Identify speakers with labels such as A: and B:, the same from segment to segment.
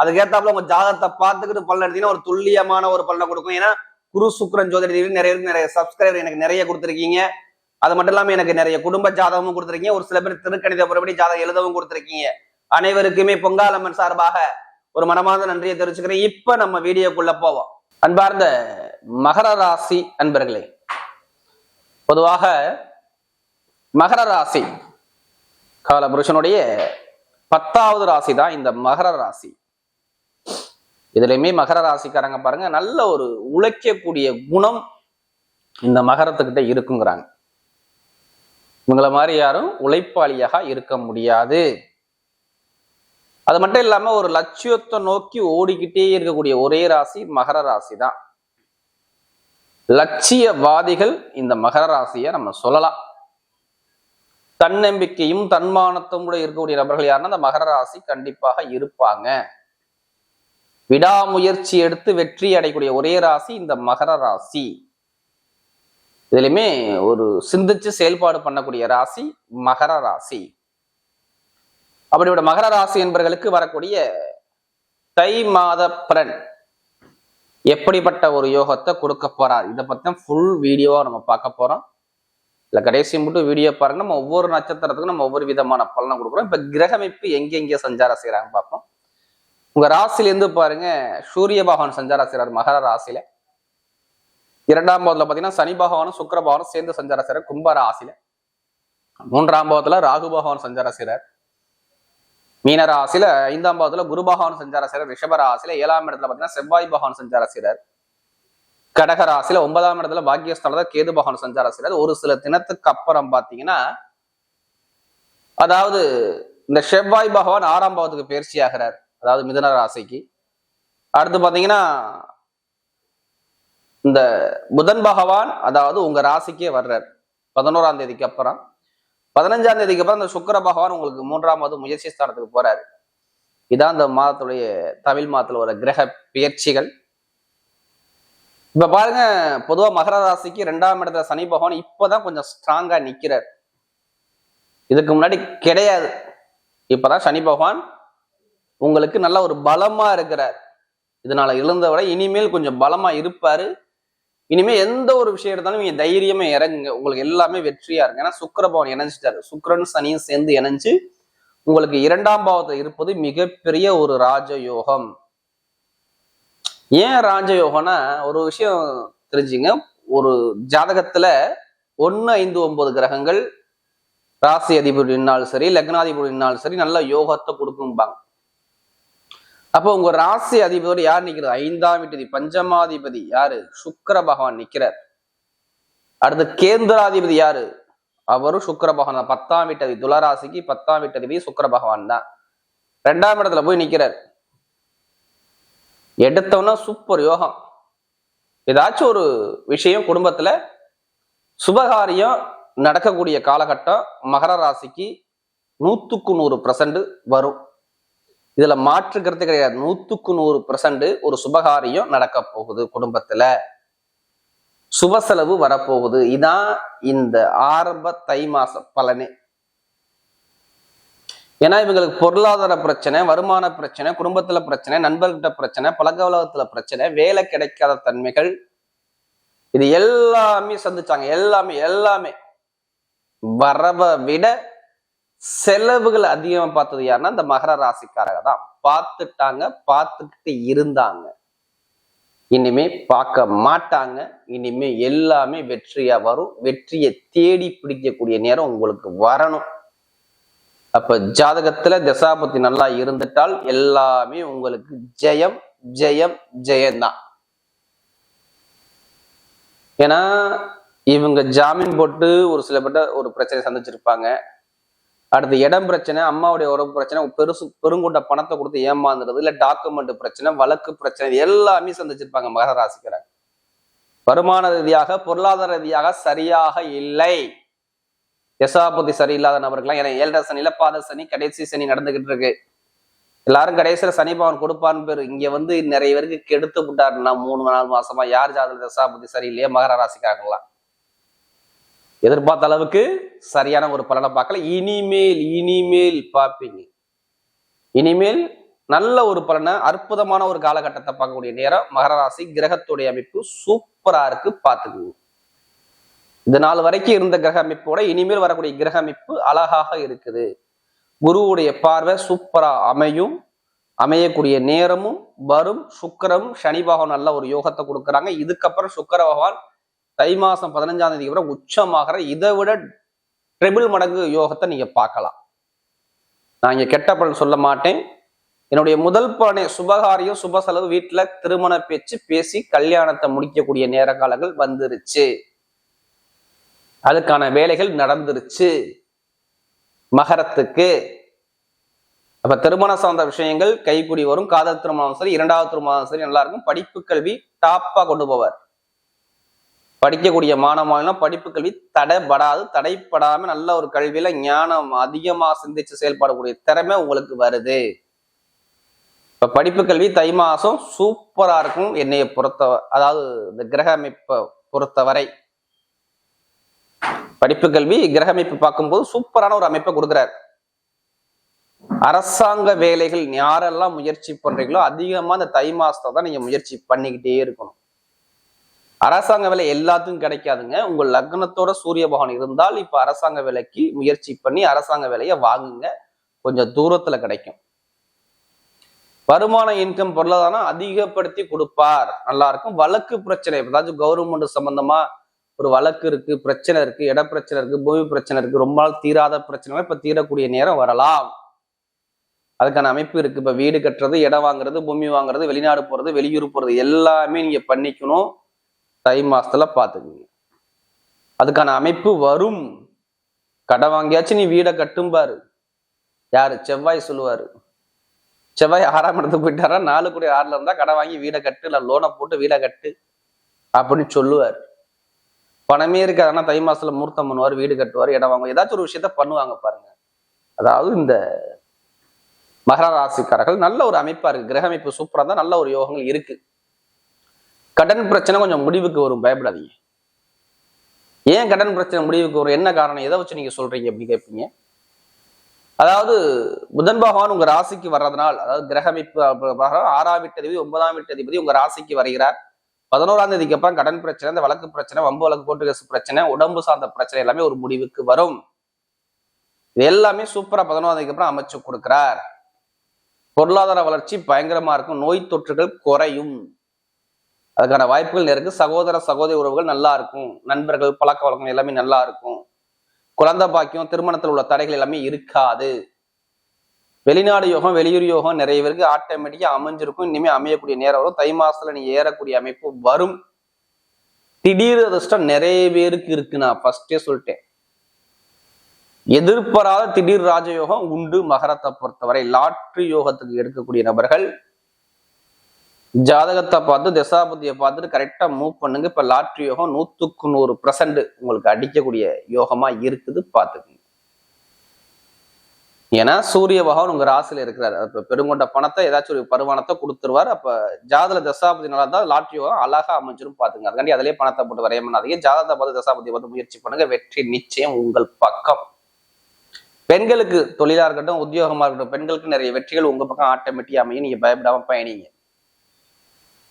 A: அதுக்கேத்தாப்புல உங்க ஜாதகத்தை பார்த்துக்கிட்டு பலன் எடுத்தீங்கன்னா ஒரு துல்லியமான ஒரு பலனை கொடுக்கும். ஏன்னா குரு சுக்ரன் ஜோதிட நிறைய நிறைய சப்ஸ்கிரைபர் எனக்கு நிறைய கொடுத்துருக்கீங்க. அது மட்டும் இல்லாம எனக்கு நிறைய குடும்ப ஜாதகமும் கொடுத்துருக்கீங்க. ஒரு சில பேர் திருக்கணித புறப்படி ஜாதகம் எழுதவும் கொடுத்துருக்கீங்க. அனைவருக்குமே பொங்காலம்மன் சார்பாக ஒரு மனமார்ந்த நன்றியை தெரிவிச்சுக்கிறேன். இப்ப நம்ம வீடியோக்குள்ள போவோம். அன்பார்ந்த மகர ராசி அன்பர்களே பொதுவாக மகர ராசி காலபுருஷனுடைய பத்தாவது ராசி தான் இந்த மகர ராசி. இதுலையுமே மகர ராசிக்காரங்க பாருங்க நல்ல ஒரு உழைக்கக்கூடிய குணம் இந்த மகரத்துக்கிட்ட இருக்குங்கிறாங்க. இவங்கள மாதிரி யாரும் உழைப்பாளியாக இருக்க முடியாது. அது மட்டும் இல்லாம ஒரு லட்சியத்தை நோக்கி ஓடிக்கிட்டே இருக்கக்கூடிய ஒரே ராசி மகர ராசி தான் லட்சியவாதிகள் இந்த மகர ராசியை நம்ம சொல்லலாம். தன்னம்பிக்கையும் தன்மானத்தும் கூட இருக்கக்கூடிய நபர்கள் யாருன்னா அந்த மகர ராசி கண்டிப்பாக இருப்பாங்க. விடாமுயற்சி எடுத்து வெற்றி அடையக்கூடிய ஒரே ராசி இந்த மகர ராசி. இதுலையுமே ஒரு சிந்திச்சு செயல்பாடு பண்ணக்கூடிய ராசி மகர ராசி. அப்படிப்பட்ட மகர ராசி என்பவர்களுக்கு வரக்கூடிய தை மாத பிரன் எப்படிப்பட்ட ஒரு யோகத்தை கொடுக்க போறார்? இதை பத்தி ஃபுல் வீடியோவா நம்ம பார்க்க போறோம். இல்ல கடைசி மட்டும் வீடியோ பாருங்க. நம்ம ஒவ்வொரு நட்சத்திரத்துக்கும் நம்ம ஒவ்வொரு விதமான பலனை கொடுக்குறோம். இப்ப கிரகமைப்பு எங்கெங்கே சஞ்சாரம் செய்யறாங்க பார்ப்போம். உங்க ராசிலேருந்து பாருங்க சூரிய பகவான் சஞ்சாரம் செய்யறாரு மகர ராசியில. இரண்டாம் பாவத்துல பாத்தீங்கன்னா சனி பகவானும் சுக்கர பகவானும் சேர்ந்து சஞ்சாரம் செய்யறாரு கும்ப ராசியில. மூன்றாம் பாவத்துல ராகு பகவான் சஞ்சாரம் செய்யறார் மீன ராசியில ஐந்தாம் பாவத்துல குரு பகவான் சஞ்சாரம் செய்யறார் ரிஷப ராசியில ஏழாம் இடத்துல பாத்தீங்கன்னா செவ்வாய் பகவான் சஞ்சாரம் செய்யறார் கடக ராசியில ஒன்பதாம் இடத்துல பாக்கியஸ்தானத்துல கேது பகவான் சஞ்சாரம் செய்யறாரு ஒரு சில தினத்துக்கு அப்புறம் பாத்தீங்கன்னா அதாவது இந்த செவ்வாய் பகவான் ஆறாம் பாவத்துக்கு பயிற்சி ஆகிறார். அதாவது மிதன ராசிக்கு. அடுத்து பார்த்தீங்கன்னா இந்த புதன் பகவான் அதாவது உங்க ராசிக்கே வர்றார். பதினோராம் தேதிக்கு அப்புறம். பதினஞ்சாம் தேதிக்கு அப்புறம் இந்த சுக்கர பகவான் உங்களுக்கு மூன்றாம் முயற்சி ஸ்தானத்துக்கு போறாரு. இதான் இந்த மாதத்துடைய தமிழ் மாதத்துல ஒரு கிரக பயிற்சிகள் இப்ப பாருங்க பொதுவா மகர ராசிக்கு ரெண்டாம் இடத்துல சனி பகவான் இப்பதான் கொஞ்சம் ஸ்ட்ராங்கா நிக்கிறார். இதுக்கு முன்னாடி கிடையாது. இப்பதான் சனி பகவான் உங்களுக்கு நல்ல ஒரு பலமா இருக்கிறார். இதனால இழந்த இனிமேல் கொஞ்சம் பலமா இருப்பாரு. இனிமே எந்த ஒரு விஷயம் எடுத்தாலும் நீங்க தைரியமா இறங்குங்க. உங்களுக்கு எல்லாமே வெற்றியா இருக்கு ஏன்னா சுக்கரபவன் இணைஞ்சிட்டாரு. சுக்கரன் சனியும் சேர்ந்து இணைஞ்சு உங்களுக்கு இரண்டாம் பாவத்தில் இருப்பது மிகப்பெரிய ஒரு ராஜயோகம். ஏன் ராஜயோகம்னா ஒரு விஷயம் தெரிஞ்சுங்க. ஒரு ஜாதகத்துல ஒன்னு ஐந்து ஒன்பது கிரகங்கள் ராசி அதிபதினாலும் சரி லக்னாதிபதினாலும் சரி நல்ல யோகத்தை கொடுக்கும்பாங்க. அப்போ உங்க ராசி அதிபதி யார் நிக்கிறது? ஐந்தாம் வீட்டதி பஞ்சமாதிபதி யாரு? சுக்கர பகவான் நிக்கிறார். அடுத்து கேந்திராதிபதி யாரு? அவரும் சுக்கர பகவான் தான். பத்தாம் வீட்டதி துளராசிக்கு பத்தாம் வீட்டதிபதி சுக்கர பகவான் தான். ரெண்டாம் இடத்துல போய் நிக்கிறார். எடுத்தோன்னா சூப்பர் யோகம். ஏதாச்சும் ஒரு விஷயம் குடும்பத்துல சுபகாரியம் நடக்கக்கூடிய காலகட்டம் மகர ராசிக்கு நூத்துக்கு நூறு பர்சன்ட் வரும். இதுல மாற்றுக்கிறது கிடையாது. நூத்துக்கு நூறு பர்சன்ட் ஒரு சுபகாரியம் நடக்க போகுது குடும்பத்துல. சுப செலவு வரப்போகுது. இதான் இந்த ஆரம்ப தை மாச பலனே. ஏன்னா இவங்களுக்கு பொருளாதார பிரச்சனை வருமான பிரச்சனை குடும்பத்துல பிரச்சனை நண்பர்கிட்ட பிரச்சனை பழக்க உலகத்துல பிரச்சனை வேலை கிடைக்காத தன்மைகள். இது எல்லாமே சந்திச்சாங்க. எல்லாமே எல்லாமே. வரவை விட செலவுகள் அதிகமாக பார்த்தது யாருன்னா இந்த மகர ராசிக்காரங்க தான். பார்த்துட்டாங்க பார்த்துக்கிட்டு இருந்தாங்க. இனிமே பார்க்க மாட்டாங்க. இனிமே எல்லாமே வெற்றியா வரும். வெற்றியை தேடி பிடிக்கக்கூடிய நேரம் உங்களுக்கு வரணும். அப்ப ஜாதகத்துல தசாபதி நல்லா இருந்துட்டால் எல்லாமே உங்களுக்கு ஜெயம் ஜெயம் ஜெயம்தான் ஏன்னா இவங்க ஜாமீன் போட்டு ஒரு சில பேர்ட்ட ஒரு பிரச்சனை சந்திச்சிருப்பாங்க. அடுத்து இடம் பிரச்சனை அம்மாவுடைய உறவு பிரச்சனை பெருசு பெருங்கொண்ட பணத்தை கொடுத்து ஏமாந்துறது இல்லை டாக்குமெண்ட் பிரச்சனை வழக்கு பிரச்சனை எல்லாமே சந்திச்சிருப்பாங்க மகர ராசிக்கிறாங்க வருமான ரீதியாக பொருளாதார ரீதியாக சரியாக இல்லை. யசாபதி சரியில்லாத நபர்கள்லாம் ஏன்னா ஏழரை சனியில பாத சனி கடைசி சனி நடந்துகிட்டு இருக்கு. எல்லாரும் கடைசியில சனி பவன் கொடுப்பான்னு பேரு. இங்க வந்து நிறைய பேருக்கு கெடுத்து விட்டாருன்னா மூணு நாலு மாசமா யார் ஜாதகம் தசாபதி சரியில்லையே மகர ராசிக்காரங்களா எதிர்பார்த்த அளவுக்கு சரியான ஒரு பலனை பார்க்கல. இனிமேல் இனிமேல் பார்ப்பீங்க. இனிமேல் நல்ல ஒரு பலனை அற்புதமான ஒரு காலகட்டத்தை பார்க்கக்கூடிய நேரம் மகர ராசி கிரகத்துடைய அமைப்பு சூப்பரா இருக்கு பார்த்துக்குங்க. இந்த நாள் வரைக்கும் இருந்த கிரக அமைப்போட இனிமேல் வரக்கூடிய கிரக அமைப்பு அழகாக இருக்குது. குருவுடைய பார்வை சூப்பரா அமையும். அமையக்கூடிய நேரமும் வரும். சுக்கரம் சனி பகவான் நல்ல ஒரு யோகத்தை கொடுக்குறாங்க. இதுக்கப்புறம் சுக்கர பகவான் தை மாசம் பதினஞ்சாம் தேதிக்கு அப்புறம் உச்சமாகிற இதை விட ட்ரிபிள் மடங்கு யோகத்தை நீங்க பார்க்கலாம். நான் இங்க கெட்ட பலன் சொல்ல மாட்டேன். என்னுடைய முதல் பலனை சுபகாரியம் சுப செலவு வீட்டுல திருமண பேச்சு பேசி கல்யாணத்தை முடிக்கக்கூடிய நேர காலங்கள் வந்துருச்சு. அதுக்கான வேலைகள் நடந்துருச்சு. மகரத்துக்கு. அப்ப திருமண சார்ந்த விஷயங்கள் கைப்பிடி வரும் காதல் திருமணம் சரி இரண்டாவது திருமணம் சரி நல்லா இருக்கும். படிப்பு கல்வி டாப்பா கொண்டு போவார். படிக்கக்கூடிய மாணவ படிப்பு கல்வி தடைபடாது தடைப்படாம நல்ல ஒரு கல்வியில ஞானம் அதிகமா சிந்திச்சு செயல்படக்கூடிய திறமை உங்களுக்கு வருது. இப்ப படிப்பு கல்வி தை மாசம் சூப்பரா இருக்கும் என்னைய பொறுத்த அதாவது இந்த கிரக அமைப்பை பொறுத்தவரை. படிப்பு கல்வி கிரக அமைப்பு பார்க்கும்போது சூப்பரான ஒரு அமைப்பை கொடுக்குறாரு. அரசாங்க வேலைகள் யாரெல்லாம் முயற்சி பண்றீங்களோ அதிகமா இந்த தை மாசத்தை தான் நீங்க முயற்சி பண்ணிக்கிட்டே இருக்கணும். அரசாங்க வேலை எல்லாத்துக்கும் கிடைக்காதுங்க. உங்கள் லக்னத்தோட சூரிய பகவான் இருந்தால் இப்ப அரசாங்க வேலைக்கு முயற்சி பண்ணி அரசாங்க வேலையை வாங்குங்க. கொஞ்சம் தூரத்துல கிடைக்கும். வருமான இன்கம் பொருளாதாரம் அதிகப்படுத்தி கொடுப்பார். நல்லா இருக்கும். வழக்கு பிரச்சனை ஏதாச்சும் கவர்மெண்ட் சம்பந்தமா ஒரு வழக்கு இருக்கு பிரச்சனை இருக்கு இட பிரச்சனை இருக்கு பூமி பிரச்சனை இருக்கு ரொம்ப நாள் தீராத பிரச்சனை இப்ப தீரக்கூடிய நேரம் வரலாம். அதுக்கான அமைப்பு இருக்கு. இப்ப வீடு கட்டுறது இடம் வாங்குறது பூமி வாங்குறது வெளிநாடு போறது வெளியூர் போறது எல்லாமே நீங்க பண்ணிக்கணும். தை மாசத்துல பார்த்துக்குங்க அதுக்கான அமைப்பு வரும். கடை வாங்கியாச்சு நீ வீடை கட்டும்பாரு யாரு? செவ்வாய் சொல்லுவாரு. செவ்வாய் ஆறாம் இடத்துக்கு போயிட்டாரா? நாலு கோடி ஆறுல இருந்தா கடை வாங்கி வீடை கட்டு இல்ல லோனை போட்டு வீடை கட்டு அப்படின்னு சொல்லுவார். பணமே இருக்காதுன்னா தை மாசத்துல மூர்த்தம் பண்ணுவார் வீடு கட்டுவார் இடம் வாங்குவார். ஏதாச்சும் ஒரு விஷயத்த பண்ணுவாங்க பாருங்க. அதாவது இந்த மகர ராசிக்காரர்கள் நல்ல ஒரு அமைப்பா இருக்கு. கிரக அமைப்பு சூப்பராக தான் நல்ல ஒரு யோகங்கள் இருக்கு. கடன் பிரச்சனை கொஞ்சம் முடிவுக்கு வரும் பயப்படாதீங்க. ஏன் கடன் பிரச்சனை முடிவுக்கு வரும்? என்ன காரணம்? எதை வச்சு நீங்க சொல்றீங்க? அப்படி கேட்பீங்க? அதாவது புதன் பகவான் உங்க ராசிக்கு வர்றதுனால் அதாவது கிரகமிப்பு ஆறாம் வீட்டு அதிபதி ஒன்பதாம் வீட்டு அதிபதி உங்க ராசிக்கு வருகிறார். பதினோராம் தேதிக்கு அப்புறம் கடன் பிரச்சனை இந்த வழக்கு பிரச்சனை வம்பு வழக்கு கோர்ட்டு கேஸ் பிரச்சனை உடம்பு சார்ந்த பிரச்சனை எல்லாமே ஒரு முடிவுக்கு வரும். இது எல்லாமே சூப்பரா பதினோராவதுக்கு அப்புறம் அமைச்சு கொடுக்கிறார். பொருளாதார வளர்ச்சி பயங்கரமா இருக்கும். நோய் தொற்றுகள் குறையும். அதுக்கான வாய்ப்புகள் நிறைய இருக்கு. சகோதர சகோதரி உறவுகள் நல்லா இருக்கும். நண்பர்கள் பழக்க வழக்கம் எல்லாமே நல்லா இருக்கும். குழந்தை பாக்கியம் திருமணத்தில் உள்ள தடைகள் எல்லாமே இருக்காது. வெளிநாடு யோகம் வெளியூர் யோகம் நிறைய பேருக்கு ஆட்டோமேட்டிக்கா அமைஞ்சிருக்கும். இனிமே அமையக்கூடிய நேரம் வரும். தை மாசத்துல நீ ஏறக்கூடிய அமைப்பு வரும். திடீர் அதிர்ஷ்டம் நிறைய பேருக்கு இருக்கு. நான் ஃபர்ஸ்டே சொல்லிட்டேன். எதிர்பாராத திடீர் ராஜயோகம் உண்டு. மகரத்தை பொறுத்தவரை லாட்ரி யோகத்துக்கு எடுக்கக்கூடிய நபர்கள் ஜாதகத்தை பார்த்து திசாபதியை பார்த்துட்டு கரெக்டா மூவ் பண்ணுங்க. இப்ப லாட்ரி யோகம் நூத்துக்கு நூறு பர்சன்ட் உங்களுக்கு அடிக்கக்கூடிய யோகமா இருக்குது பார்த்துக்குங்க. ஏன்னா சூரிய பகவான் உங்க ராசியில இருக்கிறாரு. அப்ப பெருங்கொண்ட பணத்தை ஏதாச்சும் ஒரு பருவானத்தை கொடுத்துருவார். அப்ப ஜாதக தசாபதி நல்லா தான் லாட்ரி யோகம் அழகா அமைஞ்சிரும் பார்த்துங்க அதுக்காண்டி அதிலே பணத்தை போட்டு வரைய பண்ணாதீங்க. ஜாதகத்தை பார்த்து தசாபதியை பார்த்து முயற்சி பண்ணுங்க. வெற்றி நிச்சயம் உங்கள் பக்கம். பெண்களுக்கு தொழிலா இருக்கட்டும் உத்தியோகமா இருக்கட்டும் பெண்களுக்கு நிறைய வெற்றிகள் உங்க பக்கம் ஆட்டோமேட்டிக் அமையும். நீங்க பயப்படாம பயணிங்க.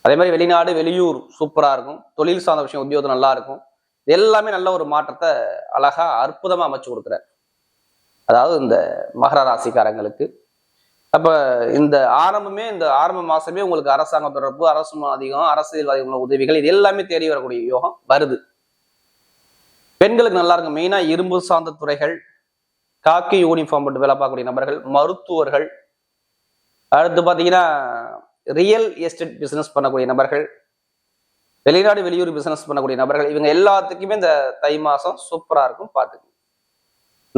A: அதே மாதிரி வெளிநாடு வெளியூர் சூப்பராக இருக்கும். தொழில் சார்ந்த விஷயம் உத்தியோகம் நல்லா இருக்கும். இது எல்லாமே நல்ல ஒரு மாற்றத்தை அழகா அற்புதமாக அமைச்சு கொடுக்குறார். அதாவது இந்த மகர ராசிக்காரங்களுக்கு. அப்போ இந்த ஆரம்பமே இந்த ஆரம்ப மாசமே உங்களுக்கு அரசாங்க தொடர்பு அரசு அதிகம் அரசியல்வாதிகளோட உதவிகள் இது எல்லாமே தேடி வரக்கூடிய யோகம் வருது. பெண்களுக்கு நல்லா இருக்கும். மெயினாக இரும்பு சார்ந்த துறைகள் காக்கி யூனிஃபார்ம் போட்டு வேலை பார்க்கக்கூடிய நபர்கள் மருத்துவர்கள். அடுத்து பார்த்தீங்கன்னா ரியல் எஸ்டேட் பிஸ்னஸ் பண்ணக்கூடிய நபர்கள் வெளிநாடு வெளியூர் பிஸ்னஸ் பண்ணக்கூடிய நபர்கள் இவங்க எல்லாத்துக்குமே இந்த தை மாதம் சூப்பராக இருக்கும் பார்த்துக்கோங்க.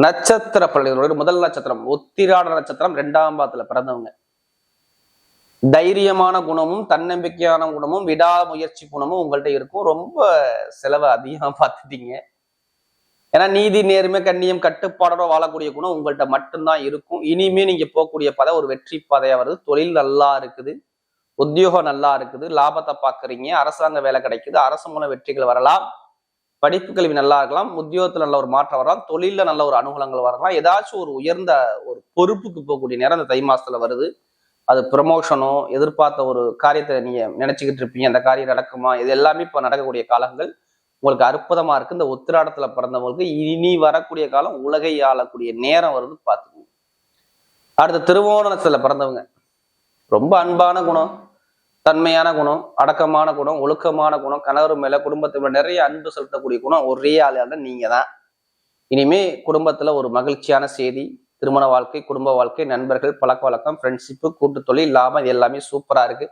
A: நட்சத்திர பள்ளிகளோட முதல் நட்சத்திரம் உத்திராட நட்சத்திரம் ரெண்டாம் பாத்துல பிறந்தவங்க. தைரியமான குணமும் தன்னம்பிக்கையான குணமும் விடாமுயற்சி குணமும் உங்கள்கிட்ட இருக்கும். ரொம்ப செலவு அதிகமாக பார்த்துட்டீங்க. ஏன்னா நீதி நேர்மை கண்ணியம் கட்டுப்பாடோட வாழக்கூடிய குணம் உங்கள்கிட்ட மட்டும்தான் இருக்கும். இனிமே நீங்க போகக்கூடிய பதை ஒரு வெற்றி பாதையா வருது. தொழில் நல்லா இருக்குது. உத்தியோகம் நல்லா இருக்குது லாபத்தை பார்க்குறீங்க அரசாங்க வேலை கிடைக்குது அரசு மூலம் வெற்றிகள் வரலாம் படிப்பு கல்வி நல்லா இருக்கலாம் உத்தியோகத்தில் நல்ல ஒரு மாற்றம் வரலாம் தொழிலில் நல்ல ஒரு அனுகூலங்கள் வரலாம். ஏதாச்சும் ஒரு உயர்ந்த ஒரு பொறுப்புக்கு போகக்கூடிய நேரம் அந்த தை மாசத்தில் வருது. அது ப்ரமோஷனோ எதிர்பார்த்த ஒரு காரியத்தை நீங்கள் நினச்சிக்கிட்டு இருப்பீங்க அந்த காரியம் நடக்குமா? இது எல்லாமே இப்போ நடக்கக்கூடிய காலங்கள். உங்களுக்கு அற்புதமாக இருக்கு. இந்த உத்திராடத்தில் பிறந்தவங்களுக்கு இனி வரக்கூடிய காலம் உலகை ஆளக்கூடிய நேரம் வருது பார்த்துக்கோங்க. அடுத்த திருவோணத்தில் பிறந்தவங்க. ரொம்ப அன்பான குணம் தன்மையான குணம் அடக்கமான குணம் ஒழுக்கமான குணம் கணவர் மேல குடும்பத்துல நிறைய அன்பு செலுத்தக்கூடிய குணம் ஒரே ஆளால நீங்க தான். இனிமே குடும்பத்துல ஒரு மகிழ்ச்சியான செய்தி திருமண வாழ்க்கை குடும்ப வாழ்க்கை நண்பர்கள் பழக்க வழக்கம் ஃப்ரெண்ட்ஷிப்பு கூட்டு தொழில் லாபம் இது எல்லாமே சூப்பரா இருக்கு.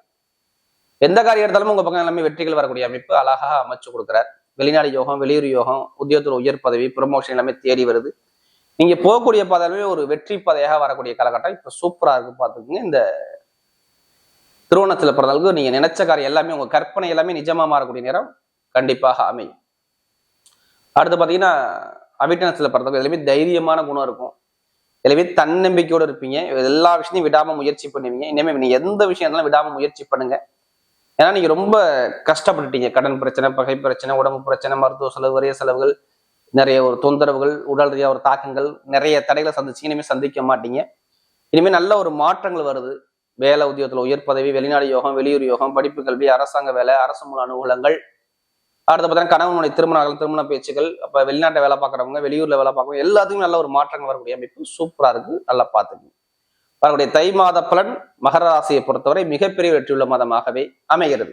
A: எந்த காரியம் எடுத்தாலும் உங்க பக்கம் எல்லாமே வெற்றிகள் வரக்கூடிய அமைப்பு அழகாக அமைச்சு கொடுக்குறார். வெளிநாடு யோகம் வெளியூர் யோகம் உத்தியோகத்தில் உயர் பதவி ப்ரொமோஷன் எல்லாமே தேடி வருது. நீங்க போகக்கூடிய பாதையிலுமே ஒரு வெற்றி பாதையாக வரக்கூடிய காலகட்டம் இப்ப சூப்பரா இருக்கு. பாத்துக்கோங்க இந்த திருவோணத்துல பிறந்தவங்களுக்கு நீங்கள் நினைச்ச காரியம் எல்லாமே உங்கள் கற்பனை எல்லாமே நிஜமா மாறக்கூடிய நேரம் கண்டிப்பாக அமையும். அடுத்து பார்த்தீங்கன்னா அவிட்டனத்தில் பிறந்தவங்க எல்லாமே தைரியமான குணம் இருக்கும். எல்லாமே தன்னம்பிக்கையோடு இருப்பீங்க. எல்லா விஷயத்தையும் விடாமல் முயற்சி பண்ணுவீங்க. இனிமேல் நீங்கள் எந்த விஷயம் இருந்தாலும் விடாமல் முயற்சி பண்ணுங்க. ஏன்னா நீங்கள் ரொம்ப கஷ்டப்பட்டுட்டீங்க. கடன் பிரச்சனை பகை பிரச்சனை உடம்பு பிரச்சனை மருத்துவ செலவு வரைய செலவுகள் நிறைய ஒரு தொந்தரவுகள் உடல் ரீதியாக ஒரு தாக்கங்கள் நிறைய தடைகளை சந்திச்சு இனிமேல் சந்திக்க மாட்டீங்க. இனிமேல் நல்ல ஒரு மாற்றங்கள் வருது. வேலை உத்தியோகத்துல உயர் பதவி வெளிநாடு யோகம் வெளியூர் யோகம் படிப்பு கல்வி அரசாங்க வேலை அரசு மூல அனுகூலங்கள் அடுத்து பார்த்தீங்கன்னா கணவனுடைய திருமணங்கள் திருமண பேச்சுகள் அப்ப வெளிநாட்டை வேலை பார்க்குறவங்க வெளியூர்ல வேலை பார்க்குறவங்க எல்லாத்துக்கும் நல்ல ஒரு மாற்றங்கள் வரக்கூடிய அமைப்பு சூப்பரா இருக்கு. நல்லா பார்த்துக்கணும் வரக்கூடிய தை மாத பலன் மகர ராசியை பொறுத்தவரை மிகப்பெரிய வெற்றியுள்ள மாதமாகவே அமைகிறது.